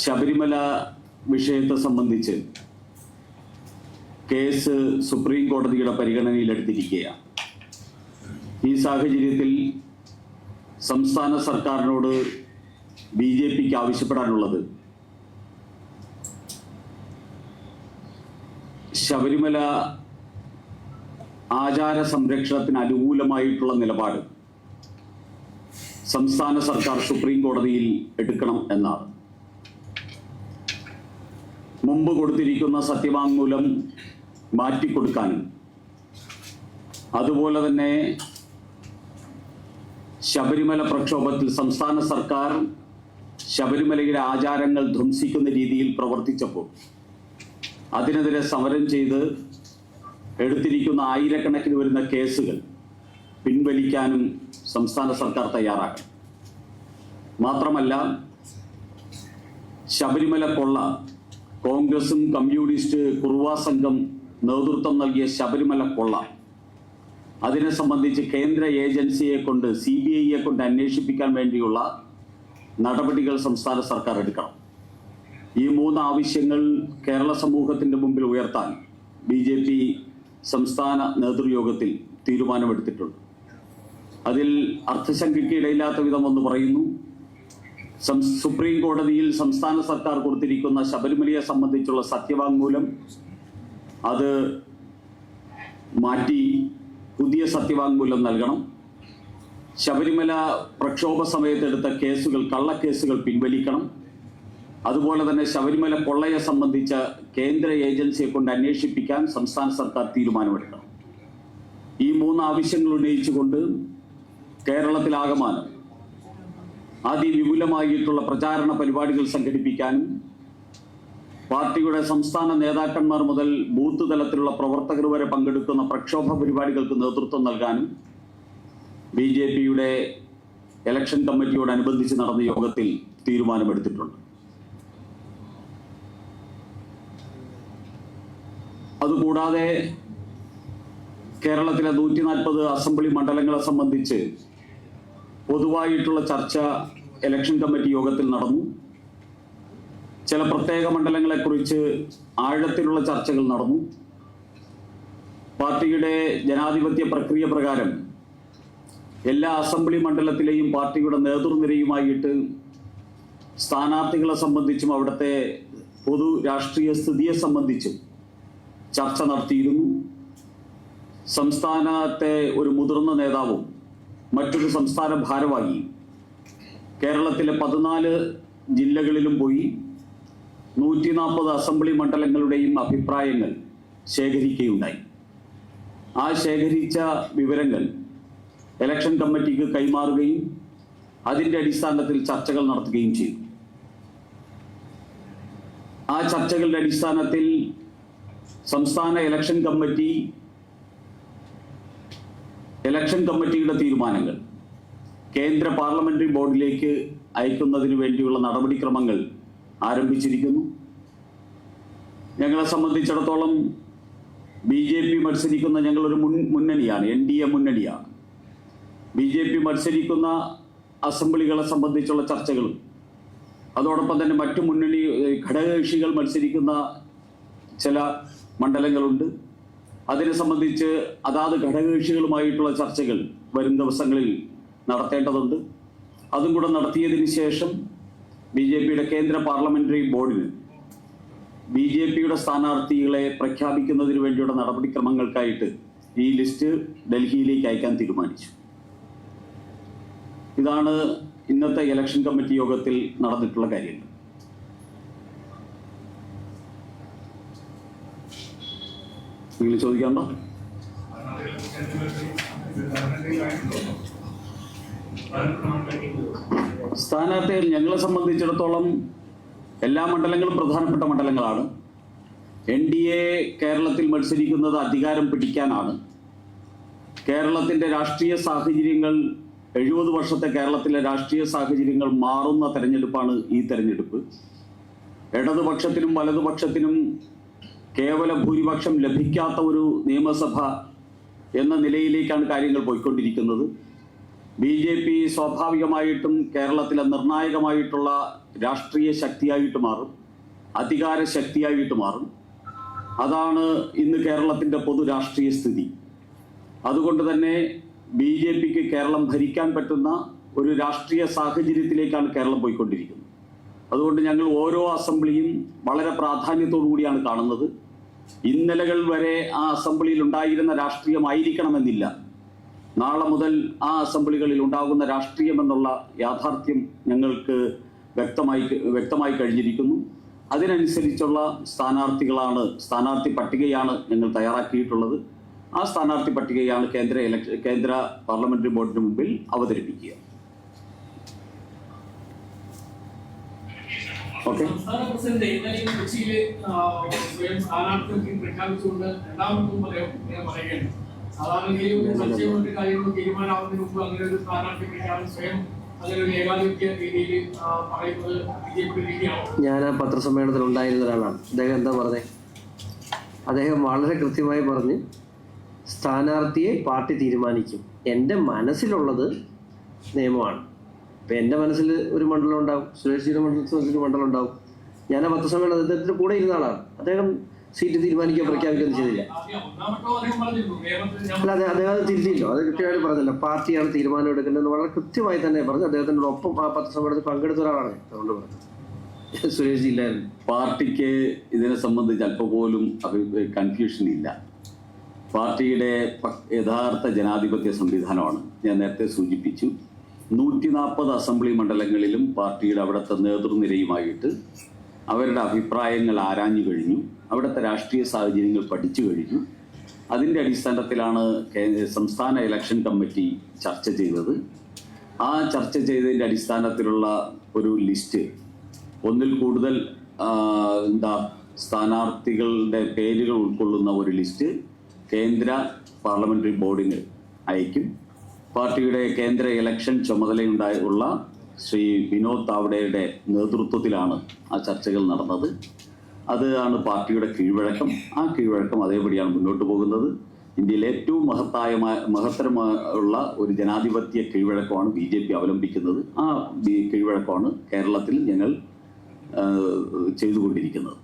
ശബരിമല വിഷയത്തെ സംബന്ധിച്ച് case supreme കോടതിയുടെ പരിഗണനയിലെടുത്തിരിക്കുകയാണ്. ഈ സാഹചര്യത്തിൽ സംസ്ഥാന സർക്കാരിനോട് ബി ജെ പിക്ക് ആവശ്യപ്പെടാനുള്ളത് ശബരിമല ആചാര സംരക്ഷണത്തിന് അനുകൂലമായിട്ടുള്ള നിലപാട് സംസ്ഥാന സർക്കാർ സുപ്രീം കോടതിയിൽ എടുക്കണം എന്നാണ്. മുമ്പ് കൊടുത്തിരിക്കുന്ന സത്യവാങ്മൂലം മാറ്റിക്കൊടുക്കാനും അതുപോലെ തന്നെ ശബരിമല പ്രക്ഷോഭത്തിൽ സംസ്ഥാന സർക്കാർ ശബരിമലയിലെ ആചാരങ്ങൾ ധ്വംസിക്കുന്ന രീതിയിൽ പ്രവർത്തിച്ചപ്പോൾ അതിനെതിരെ സമരം ചെയ്ത് എടുത്തിരിക്കുന്ന ആയിരക്കണക്കിന് വരുന്ന കേസുകൾ പിൻവലിക്കാനും സംസ്ഥാന സർക്കാർ തയ്യാറാക്കണം മാത്രമല്ല ശബരിമല കൊള്ള കോൺഗ്രസും കമ്മ്യൂണിസ്റ്റ് കുറുവാ സംഘം നേതൃത്വം നൽകിയ ശബരിമല കൊള്ള. അതിനെ സംബന്ധിച്ച് കേന്ദ്ര ഏജൻസിയെ കൊണ്ട് സി ബി ഐയെ കൊണ്ട് അന്വേഷിപ്പിക്കാൻ വേണ്ടിയുള്ള നടപടികൾ സംസ്ഥാന സർക്കാർ എടുക്കണം. ഈ മൂന്ന് ആവശ്യങ്ങൾ കേരള സമൂഹത്തിന്റെ മുമ്പിൽ ഉയർത്താൻ ബി ജെ പി സംസ്ഥാന നേതൃയോഗത്തിൽ തീരുമാനമെടുത്തിട്ടുണ്ട്. അതിൽ അർത്ഥശങ്കയ്ക്ക് ഇടയില്ലാത്ത വിധം ഒന്ന് പറയുന്നു. സുപ്രീം കോടതിയിൽ സംസ്ഥാന സർക്കാർ കൊടുത്തിരിക്കുന്ന ശബരിമലയെ സംബന്ധിച്ചുള്ള സത്യവാങ്മൂലം അത് മാറ്റി പുതിയ സത്യവാങ്മൂലം നൽകണം. ശബരിമല പ്രക്ഷോഭ സമയത്തെടുത്ത കേസുകൾ കള്ളക്കേസുകൾ പിൻവലിക്കണം. അതുപോലെ തന്നെ ശബരിമല കൊള്ളയെ സംബന്ധിച്ച കേന്ദ്ര ഏജൻസിയെ കൊണ്ട് അന്വേഷിപ്പിക്കാൻ സംസ്ഥാന സർക്കാർ തീരുമാനമെടുക്കണം. ഈ മൂന്ന് ആവശ്യങ്ങൾ ഉന്നയിച്ചുകൊണ്ട് കേരളത്തിലാകമാനം അതിവിപുലമായിട്ടുള്ള പ്രചാരണ പരിപാടികൾ സംഘടിപ്പിക്കാനും പാർട്ടിയുടെ സംസ്ഥാന നേതാക്കന്മാർ മുതൽ ബൂത്ത് തലത്തിലുള്ള പ്രവർത്തകർ വരെ പങ്കെടുക്കുന്ന പ്രക്ഷോഭ പരിപാടികൾക്ക് നേതൃത്വം നൽകാനും ബി ജെ പിയുടെ ഇലക്ഷൻ കമ്മിറ്റിയോടനുബന്ധിച്ച് നടന്ന യോഗത്തിൽ തീരുമാനമെടുത്തിട്ടുണ്ട്. അതുകൂടാതെ കേരളത്തിലെ നൂറ്റി നാൽപ്പത് അസംബ്ലി മണ്ഡലങ്ങളെ സംബന്ധിച്ച് പൊതുവായിട്ടുള്ള ചർച്ച ഇലക്ഷൻ കമ്മിറ്റി യോഗത്തിൽ നടന്നു. ചില പ്രത്യേക മണ്ഡലങ്ങളെക്കുറിച്ച് ആഴത്തിലുള്ള ചർച്ചകൾ നടന്നു. പാർട്ടിയുടെ ജനാധിപത്യ പ്രക്രിയ പ്രകാരം എല്ലാ അസംബ്ലി മണ്ഡലത്തിലെയും പാർട്ടിയുടെ നേതൃനിരയുമായിട്ട് സ്ഥാനാർത്ഥികളെ സംബന്ധിച്ചും അവിടുത്തെ പൊതു രാഷ്ട്രീയ സ്ഥിതിയെ സംബന്ധിച്ചും ചർച്ച നടത്തിയിരുന്നു. സംസ്ഥാനത്തെ ഒരു മുതിർന്ന നേതാവും മറ്റൊരു സംസ്ഥാന ഭാരവാഹി. കേരളത്തിലെ പതിനാല് ജില്ലകളിലും പോയി നൂറ്റി നാൽപ്പത് അസംബ്ലി മണ്ഡലങ്ങളുടെയും അഭിപ്രായങ്ങൾ ശേഖരിക്കുകയുണ്ടായി. ആ ശേഖരിച്ച വിവരങ്ങൾ ഇലക്ഷൻ കമ്മിറ്റിക്ക് കൈമാറുകയും അതിന്റെ അടിസ്ഥാനത്തിൽ ചർച്ചകൾ നടത്തുകയും ചെയ്തു. ആ ചർച്ചകളുടെ അടിസ്ഥാനത്തിൽ സംസ്ഥാന ഇലക്ഷൻ കമ്മിറ്റി ഇലക്ഷൻ കമ്മിറ്റിയുടെ തീരുമാനങ്ങൾ. കേന്ദ്ര പാർലമെന്ററി ബോർഡിലേക്ക് അയക്കുന്നതിന് വേണ്ടിയുള്ള നടപടിക്രമങ്ങൾ ആരംഭിച്ചിരിക്കുന്നു. ഞങ്ങളെ സംബന്ധിച്ചിടത്തോളം ബി ജെ പി മത്സരിക്കുന്ന ഞങ്ങളൊരു മുൻ മുന്നണിയാണ് എൻ ഡി എ മുന്നണിയാണ്. ബി ജെ പി മത്സരിക്കുന്ന അസംബ്ലികളെ സംബന്ധിച്ചുള്ള ചർച്ചകളും അതോടൊപ്പം തന്നെ മറ്റു മുന്നണി ഘടകകക്ഷികൾ മത്സരിക്കുന്ന ചില മണ്ഡലങ്ങളുണ്ട്. അതിനെ സംബന്ധിച്ച് അതാത് ഘടകകക്ഷികളുമായിട്ടുള്ള ചർച്ചകൾ വരും ദിവസങ്ങളിൽ നടത്തേണ്ടതുണ്ട്. അതും കൂടെ നടത്തിയതിന് ശേഷം ബി ജെ പിയുടെ കേന്ദ്ര പാർലമെന്ററി ബോർഡിന് ബി ജെ പിയുടെ സ്ഥാനാർത്ഥികളെ പ്രഖ്യാപിക്കുന്നതിന് വേണ്ടിയുള്ള നടപടിക്രമങ്ങൾക്കായിട്ട് ഈ ലിസ്റ്റ് ഡൽഹിയിലേക്ക് അയക്കാൻ തീരുമാനിച്ചു. ഇതാണ് ഇന്നത്തെ ഇലക്ഷൻ കമ്മിറ്റി യോഗത്തിൽ നടന്നിട്ടുള്ള കാര്യങ്ങൾ. നിങ്ങൾ ചോദിക്കാണ്ടോ സ്ഥാനാർത്ഥികൾ ഞങ്ങളെ സംബന്ധിച്ചിടത്തോളം എല്ലാ മണ്ഡലങ്ങളും പ്രധാനപ്പെട്ട മണ്ഡലങ്ങളാണ്. എൻ ഡി എ കേരളത്തിൽ മത്സരിക്കുന്നത് അധികാരം പിടിക്കാനാണ്. കേരളത്തിന്റെ രാഷ്ട്രീയ സാഹചര്യങ്ങൾ എഴുപത് വർഷത്തെ കേരളത്തിലെ രാഷ്ട്രീയ സാഹചര്യങ്ങൾ മാറുന്ന തെരഞ്ഞെടുപ്പാണ് ഈ തെരഞ്ഞെടുപ്പ്. ഇടതുപക്ഷത്തിനും വലതുപക്ഷത്തിനും കേവല ഭൂരിപക്ഷം ലഭിക്കാത്ത ഒരു നിയമസഭ എന്ന നിലയിലേക്കാണ് കാര്യങ്ങൾ പോയിക്കൊണ്ടിരിക്കുന്നത്. ബി ജെ പി സ്വാഭാവികമായിട്ടും കേരളത്തിലെ നിർണായകമായിട്ടുള്ള രാഷ്ട്രീയ ശക്തിയായിട്ട് മാറും അധികാര ശക്തിയായിട്ട് മാറും. അതാണ് ഇന്ന് കേരളത്തിന്റെ പൊതു രാഷ്ട്രീയ സ്ഥിതി. അതുകൊണ്ട് തന്നെ ബി ജെ പിക്ക് കേരളം ഭരിക്കാൻ പറ്റുന്ന ഒരു രാഷ്ട്രീയ സാഹചര്യത്തിലേക്കാണ് കേരളം പോയിക്കൊണ്ടിരിക്കുന്നത്. അതുകൊണ്ട് ഞങ്ങൾ ഓരോ അസംബ്ലിയും വളരെ പ്രാധാന്യത്തോടു കൂടിയാണ് കാണുന്നത്. ഇന്നലകൾ വരെ ആ അസംബ്ലിയിൽ ഉണ്ടായിരുന്ന രാഷ്ട്രീയമായിരിക്കണമെന്നില്ല. നാളെ മുതൽ ആ അസംബ്ലികളിൽ ഉണ്ടാകുന്ന രാഷ്ട്രീയം എന്നുള്ള യാഥാർത്ഥ്യം ഞങ്ങൾക്ക് വ്യക്തമായി വ്യക്തമായി കഴിഞ്ഞിരിക്കുന്നു. അതിനനുസരിച്ചുള്ള സ്ഥാനാർത്ഥികളാണ് സ്ഥാനാർത്ഥി പട്ടികയാണ് ഞങ്ങൾ തയ്യാറാക്കിയിട്ടുള്ളത്. ആ സ്ഥാനാർത്ഥി പട്ടികയാണ് കേന്ദ്ര കേന്ദ്ര പാർലമെന്ററി ബോർഡിന് മുമ്പിൽ അവതരിപ്പിക്കുക. സംസ്ഥാന പ്രസിഡന്റ് ഇന്നലെ കൊച്ചിയിൽ സ്വയം സ്ഥാനാർത്ഥി പ്രഖ്യാപിച്ചുകൊണ്ട് രണ്ടാമതും പറയാൻ പറയുകയാണ്. സാധാരണ ഈ ഒരു ചർച്ചയുകൊണ്ട് കാര്യങ്ങൾ തീരുമാനമാവുന്നതിന് മുമ്പ് അങ്ങനെ ഒരു സ്ഥാനാർത്ഥി പ്രഖ്യാപനം സ്വയം ഞാൻ ആ പത്രസമ്മേളനത്തിൽ ഉണ്ടായിരുന്ന ഒരാളാണ്. അദ്ദേഹം എന്താ പറഞ്ഞത് അദ്ദേഹം വളരെ കൃത്യമായി പറഞ്ഞ് സ്ഥാനാർത്ഥിയെ പാർട്ടി തീരുമാനിക്കും. എന്റെ മനസ്സിലുള്ളത് നിയമമാണ്. ഇപ്പം എന്റെ മനസ്സിൽ ഒരു മണ്ഡലം ഉണ്ടാവും സുരേഷ് ജിയുടെ മനസ്സിൽ ഒരു മണ്ഡലം ഉണ്ടാവും. ഞാൻ ആ പത്രസമ്മേളനം അദ്ദേഹത്തിന് കൂടെ ഇരുന്ന ആളാണ്. അദ്ദേഹം സീറ്റ് തീരുമാനിക്കാൻ പ്രഖ്യാപിക്കുകയൊന്നും ചെയ്തില്ല. അല്ല അതെ അദ്ദേഹം തിരുത്തിയില്ലോ. അത് കൃത്യമായിട്ട് പറഞ്ഞില്ല. പാർട്ടിയാണ് തീരുമാനം എടുക്കേണ്ടത് വളരെ കൃത്യമായി തന്നെ പറഞ്ഞു. അദ്ദേഹത്തിന്റെ ഒപ്പം ആ പത്രസമ്മേളനത്തിൽ പങ്കെടുത്ത ഒരാളാണ്. അതുകൊണ്ട് പറഞ്ഞു. സുരേഷ് ജി ഇല്ലായിരുന്നു പാർട്ടിക്ക് ഇതിനെ സംബന്ധിച്ച് അല്പം പോലും കൺഫ്യൂഷൻ ഇല്ല. പാർട്ടിയുടെ യഥാർത്ഥ ജനാധിപത്യ സംവിധാനമാണ് ഞാൻ നേരത്തെ സൂചിപ്പിച്ചു. നൂറ്റി നാൽപ്പത് അസംബ്ലി മണ്ഡലങ്ങളിലും പാർട്ടിയുടെ അവിടുത്തെ നേതൃനിരയുമായിട്ട് അവരുടെ അഭിപ്രായങ്ങൾ ആരാഞ്ഞു കഴിഞ്ഞു. അവിടുത്തെ രാഷ്ട്രീയ സാഹചര്യങ്ങൾ പഠിച്ചു കഴിഞ്ഞു. അതിന്റെ അടിസ്ഥാനത്തിലാണ് സംസ്ഥാന ഇലക്ഷൻ കമ്മിറ്റി ചർച്ച ചെയ്തത്. ആ ചർച്ച ചെയ്തതിന്റെ അടിസ്ഥാനത്തിലുള്ള ഒരു ലിസ്റ്റ് ഒന്നിൽ കൂടുതൽ എന്താ സ്ഥാനാർത്ഥികളുടെ പേരുകൾ ഉൾക്കൊള്ളുന്ന ഒരു ലിസ്റ്റ് കേന്ദ്ര പാർലമെന്ററി ബോർഡിന് അയക്കും. പാർട്ടിയുടെ കേന്ദ്ര ഇലക്ഷൻ ചുമതലയുണ്ടായുള്ള ശ്രീ വിനോദ് താവ്ഡയുടെ നേതൃത്വത്തിലാണ് ആ ചർച്ചകൾ നടന്നത്. അതാണ് പാർട്ടിയുടെ കീഴ്വഴക്കം. ആ കീഴ്വഴക്കം അതേപടിയാണ് മുന്നോട്ട് പോകുന്നത്. ഇന്ത്യയിലെ ഏറ്റവും മഹത്തായ മഹത്തരമുള്ള ഒരു ജനാധിപത്യ കീഴ്വഴക്കമാണ് ബി ജെ പി അവലംബിക്കുന്നത്. ആ കീഴ്വഴക്കമാണ് കേരളത്തിൽ ഞങ്ങൾ ചെയ്തുകൊണ്ടിരിക്കുന്നത്.